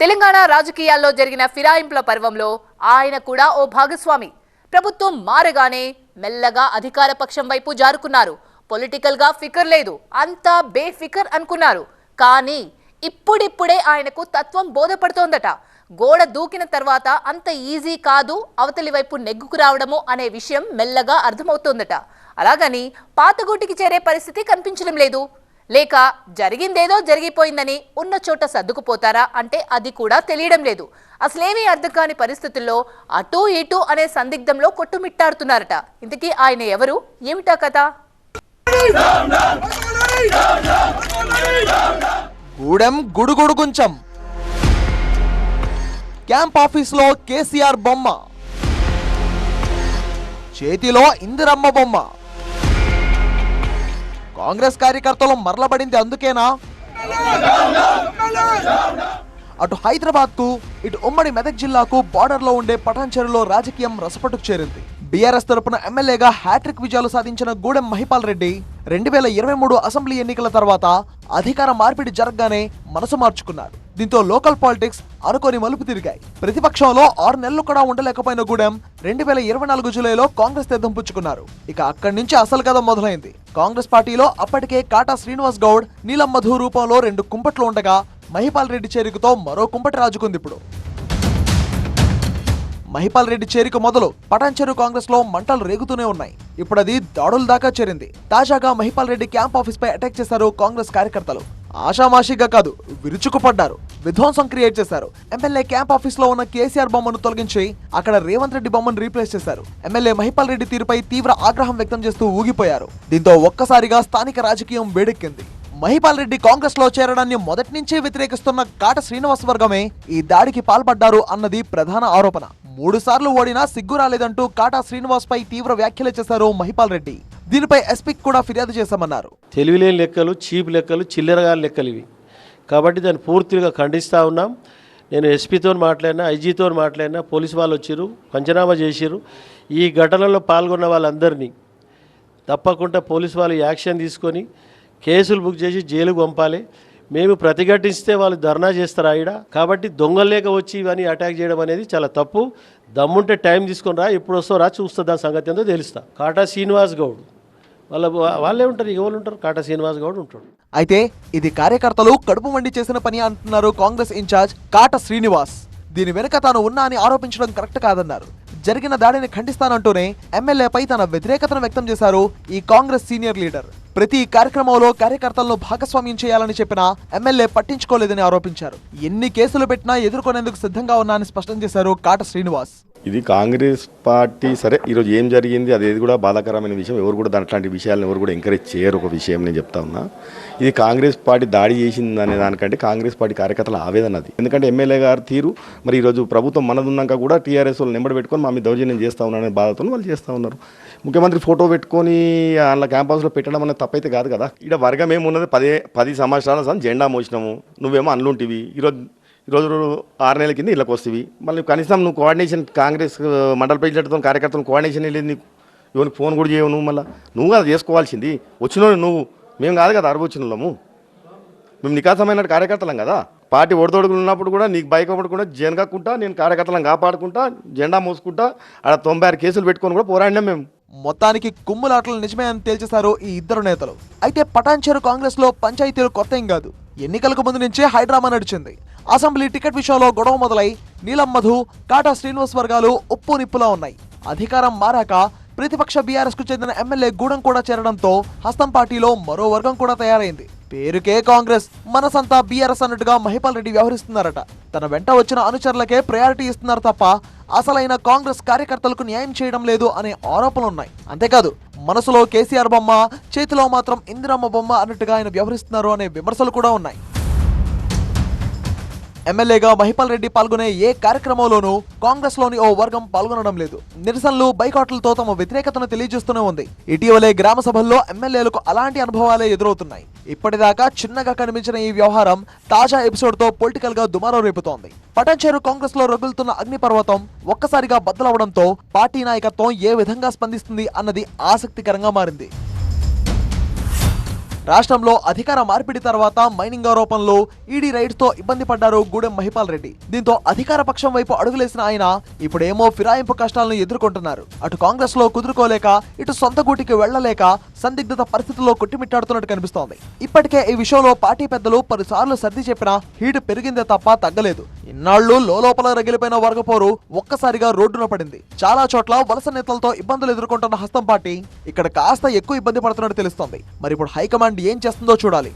తెలంగాణ రాజకీయాల్లో జరిగిన ఫిరాయింపుల పర్వంలో ఆయన కూడా ఓ భాగస్వామి. ప్రభుత్వం మారగానే మెల్లగా అధికార పక్షం వైపు జారుకున్నారు. పొలిటికల్గా ఫికర్ లేదు. అంతా బేఫికర్ అనుకున్నారు. కానీ ఇప్పుడిప్పుడే ఆయనకు తత్వం బోధపడుతోందట. గోడ దూకిన తర్వాత అంత ఈజీ కాదు అవతలి వైపు నెగ్గుకు రావడము అనే విషయం మెల్లగా అర్థమవుతోందట. అలాగని పాతగూటికి చేరే పరిస్థితి కనిపించడం లేదు. లేక జరిగిందేదో జరిగిపోయిందని ఉన్న చోట సర్దుకుపోతారా అంటే అది కూడా తెలియడం లేదు. అసలేమీ అర్థం కాని పరిస్థితుల్లో అటూ ఇటూ అనే సందిగ్ధంలో కొట్టుమిట్టాడుతున్నారట. ఇంతకీ ఆయన ఎవరు? ఏమిటా కథ? గూడెం గుడుగుడు గుంచం క్యాంప్ ఆఫీస్లో కేసీఆర్ బొమ్మ. చేతిలో ఇందిరమ్మ బొమ్మ. కాంగ్రెస్ కార్యకర్తలు మరలబడింది అందుకేనా? అటు హైదరాబాద్కు ఇటు ఉమ్మడి మెదక్ జిల్లాకు బార్డర్లో ఉండే పటాన్చెరులో రాజకీయం రసపట్టుకు చేరింది. బీఆర్ఎస్ తరపున ఎమ్మెల్యేగా హ్యాట్రిక్ విజయాలు సాధించిన గూడెం మహిపాల్ రెడ్డి రెండు వేల ఇరవై మూడు అసెంబ్లీ ఎన్నికల తర్వాత అధికార మార్పిడి జరగగానే మనసు మార్చుకున్నారు దీంతో లోకల్ పాలిటిక్స్ అనుకోని మలుపు తిరిగాయి. ప్రతిపక్షంలో ఆరు నెలలు కూడా ఉండలేకపోయిన గూడెం రెండు వేల ఇరవై నాలుగు జూలైలో కాంగ్రెస్ తీర్థం పుచ్చుకున్నారు. ఇక అక్కడి నుంచి అసలు కథ మొదలైంది. కాంగ్రెస్ పార్టీలో అప్పటికే కాటా శ్రీనివాస్ గౌడ్ నీలం మధు రూపంలో రెండు కుంపట్లు ఉండగా మహిపాల్ రెడ్డి చేరికతో మరో కుంపటి రాజుకుంది ఇప్పుడు. మహిపాల్ రెడ్డి చేరిక మొదలు పటాన్చెరు కాంగ్రెస్లో మంటలు రేగుతూనే ఉన్నాయి. ఇప్పుడు అది దాడుల దాకా చేరింది. తాజాగా మహిపాల్ రెడ్డి క్యాంప్ ఆఫీస్ పై అటాక్ చేశారు కాంగ్రెస్ కార్యకర్తలు. ఆషామాషిగా కాదు విరుచుకుపడ్డారు. విధ్వంసం క్రియేట్ చేశారు. ఎమ్మెల్యే క్యాంప్ ఆఫీస్లో ఉన్న కేసీఆర్ బొమ్మను తొలగించి అక్కడ రేవంత్ రెడ్డి బొమ్మను రీప్లేస్ చేశారు. ఎమ్మెల్యే మహిపాల్ రెడ్డి తీరుపై తీవ్ర ఆగ్రహం వ్యక్తం చేస్తూ ఊగిపోయారు. దీంతో ఒక్కసారిగా స్థానిక రాజకీయం వేడెక్కింది. మహిపాల్ రెడ్డి కాంగ్రెస్లో చేరడాన్ని మొదటి నుంచే వ్యతిరేకిస్తున్న కాట శ్రీనివాస్ వర్గమే ఈ దాడికి పాల్పడ్డారు అన్నది ప్రధాన ఆరోపణ. మూడు సార్లు ఓడినా సిగ్గు రాలేదంటూ కాటా శ్రీనివాస్ పై తీవ్ర వ్యాఖ్యలు చేశారు మహిపాల్ రెడ్డి. దీనిపై ఎస్పీకి కూడా ఫిర్యాదు చేశామన్నారు. తెలివిలేని లెక్కలు చీప్ లెక్కలు చిల్లరగా లెక్కలు ఇవి. కాబట్టి దాన్ని పూర్తిగా ఖండిస్తూ ఉన్నాం. నేను ఎస్పీతో మాట్లాడినా ఐజీతో మాట్లాడినా పోలీసు వాళ్ళు వచ్చారు పంచనామా చేసిరు ఈ ఘటనలో పాల్గొన్న వాళ్ళందరినీ తప్పకుండా పోలీసు వాళ్ళు యాక్షన్ తీసుకొని కేసులు బుక్ చేసి జైలుకు పంపాలి. మేము ప్రతిఘటిస్తే వాళ్ళు ధర్నా చేస్తారా ఆవిడ కాబట్టి దొంగలేక వచ్చి ఇవన్నీ అటాక్ చేయడం అనేది చాలా తప్పు. దమ్ముంటే టైం తీసుకొని రా ఎప్పుడు వస్తావు రా చూస్తా దాని సంగతి ఏందో తెలుస్తా. కాటా శ్రీనివాస్ గౌడ్. వాళ్ళ వాళ్ళే ఉంటారు ఎవరు ఉంటారు? కాటా శ్రీనివాస్ గౌడ్ ఉంటాడు. అయితే ఇది కార్యకర్తలు కడుపు మండి చేసిన పని అంటున్నారు కాంగ్రెస్ ఇన్ఛార్జ్ కాట శ్రీనివాస్. దీని వెనుక తాను ఉన్నా అని ఆరోపించడం కరెక్ట్ కాదన్నారు. జరిగిన దాడిని ఖండిస్తానంటూనే ఎమ్మెల్యేపై తన వ్యతిరేకతను వ్యక్తం చేశారు ఈ కాంగ్రెస్ సీనియర్ లీడర్. ప్రతి కార్యక్రమంలో కార్యకర్తలను భాగస్వామ్యం చేయాలని చెప్పినా ఎమ్మెల్యే పట్టించుకోలేదని ఆరోపించారు. ఎన్ని కేసులు పెట్టినా ఎదుర్కొనేందుకు సిద్ధంగా ఉన్నా అని స్పష్టం చేశారు కాట శ్రీనివాస్. ఇది కాంగ్రెస్ పార్టీ సరే ఈరోజు ఏం జరిగింది అది కూడా బాధాకరమైన విషయం. ఎవరు కూడా అట్లాంటి విషయాలను ఎవరు కూడా ఎంకరేజ్ చేయరు ఒక విషయం నేను చెప్తా ఉన్నా. ఇది కాంగ్రెస్ పార్టీ దాడి చేసింది అనే దానికంటే కాంగ్రెస్ పార్టీ కార్యకర్తల ఆవేదన అది. ఎందుకంటే ఎమ్మెల్యే గారు తీరు మరి ఈరోజు ప్రభుత్వం మనదున్నాక కూడా టీఆర్ఎస్ వాళ్ళు నెంబర్ పెట్టుకొని మా మీద దౌర్జన్యం చేస్తా ఉన్నారనే బాధతో వాళ్ళు చేస్తూ ఉన్నారు. ముఖ్యమంత్రి ఫోటో పెట్టుకొని వాళ్ళ క్యాంపస్లో పెట్టడం అనేది తప్పైతే కాదు కదా. ఇక్కడ వర్గం ఏమున్నది? పదే పది సంవత్సరాల సంది జెండా మోసినాము. నువ్వేమో అన్లుంటివి ఈరోజు ఈరోజు ఆరు నెలల కింద ఇళ్ళకి వస్తుంది మళ్ళీ కనీసం నువ్వు కోఆర్డినేషన్ కాంగ్రెస్ మండల ప్రెసిడెంట్తో కార్యకర్తలు కోఆర్డినేషన్ లేదు నీకు. ఎవరికి ఫోన్ కూడా చేయవు నువ్వు మళ్ళీ. నువ్వు అది చేసుకోవాల్సింది. వచ్చిన నువ్వు. మేము కాదు కదా అరవై వచ్చిన వాళ్ళము. మేము నికాసమైన కార్యకర్తలం కదా. పార్టీ ఒడిదొడుగులు ఉన్నప్పుడు కూడా నీకు భయపడకుండా జనగకుంటా నేను కార్యకర్తలను కాపాడుకుంటా జెండా మోసుకుంటా ఆడ తొంభై ఆరు కేసులు పెట్టుకొని కూడా పోరాడినాం మేము. మొత్తానికి కుమ్ములాటలు నిజమే అని తేల్చేశారు ఈ ఇద్దరు నేతలు. అయితే పటాన్చెరు కాంగ్రెస్లో పంచాయతీలు కొత్త ఏం కాదు. ఎన్నికలకు ముందు నుంచే హైడ్రామా నడిచింది. అసెంబ్లీ టికెట్ విషయంలో గొడవ మొదలై నీలం మధు కాటా శ్రీనివాస్ వర్గాలు ఉప్పు నిప్పులా ఉన్నాయి. అధికారం మారాక ప్రతిపక్ష బీఆర్ఎస్కు చెందిన ఎమ్మెల్యే గూడెం కూడా చేరడంతో హస్తం పార్టీలో మరో వర్గం కూడా తయారైంది. పేరుకే కాంగ్రెస్. మనసంతా బీఆర్ఎస్ అన్నట్టుగా మహిపాల్ రెడ్డి వ్యవహరిస్తున్నారట. తన వెంట వచ్చిన అనుచరులకే ప్రయారిటీ ఇస్తున్నారు తప్ప అసలైన కాంగ్రెస్ కార్యకర్తలకు న్యాయం చేయడం లేదు అనే ఆరోపణలున్నాయి అంతేకాదు మనసులో కేసీఆర్ బొమ్మ చేతిలో మాత్రం ఇందిరమ్మ బొమ్మ అన్నట్టుగా ఆయన వ్యవహరిస్తున్నారు అనే విమర్శలు కూడా ఉన్నాయి. ఎమ్మెల్యేగా మహిపాల్ రెడ్డి పాల్గొనే ఏ కార్యక్రమంలోనూ కాంగ్రెస్లోని ఓ వర్గం పాల్గొనడం లేదు. నిరసనలు బైకాట్లతో తమ వ్యతిరేకతను తెలియజేస్తూనే ఉంది. ఇటీవలే గ్రామ సభల్లో ఎమ్మెల్యేలకు అలాంటి అనుభవాలే ఎదురవుతున్నాయి. ఇప్పటిదాకా చిన్నగా కనిపించిన ఈ వ్యవహారం తాజా ఎపిసోడ్తో పొలిటికల్గా దుమారం రేపుతోంది. పటంచేరు కాంగ్రెస్లో రగులుతున్న అగ్నిపర్వతం ఒక్కసారిగా బద్దలవడంతో పార్టీ నాయకత్వం ఏ విధంగా స్పందిస్తుంది అన్నది ఆసక్తికరంగా మారింది. రాష్ట్రంలో అధికార మార్పిడి తర్వాత మైనింగ్ ఆరోపణలో ఈడీ రైడ్స్తో ఇబ్బంది పడ్డారు గూడెం మహిపాల్ రెడ్డి. దీంతో అధికార పక్షం వైపు అడుగులేసిన ఆయన ఇప్పుడేమో ఫిరాయింపు కష్టాలను ఎదుర్కొంటున్నారు. అటు కాంగ్రెస్లో కుదురుకోలేక ఇటు సొంత గూటికి వెళ్ళలేక సందిగ్ధత పరిస్థితుల్లో కొట్టిమిట్టాడుతున్నట్టు కనిపిస్తోంది. ఇప్పటికే ఈ విషయంలో పార్టీ పెద్దలు పలుసార్లు సర్ది చెప్పినా హీట్ పెరిగిందే తప్ప తగ్గలేదు. ఇన్నాళ్ళు లోపల రగిలిపోయిన వర్గపోరు ఒక్కసారిగా రోడ్డున పడింది. చాలా చోట్ల వలస నేతలతో ఇబ్బందులు ఎదుర్కొంటున్న హస్తం పార్టీ ఇక్కడ కాస్త ఎక్కువ ఇబ్బంది పడుతున్నట్టు తెలుస్తోంది. మరి ఇప్పుడు హైకమాండ్ ఏం చేస్తుందో చూడాలి.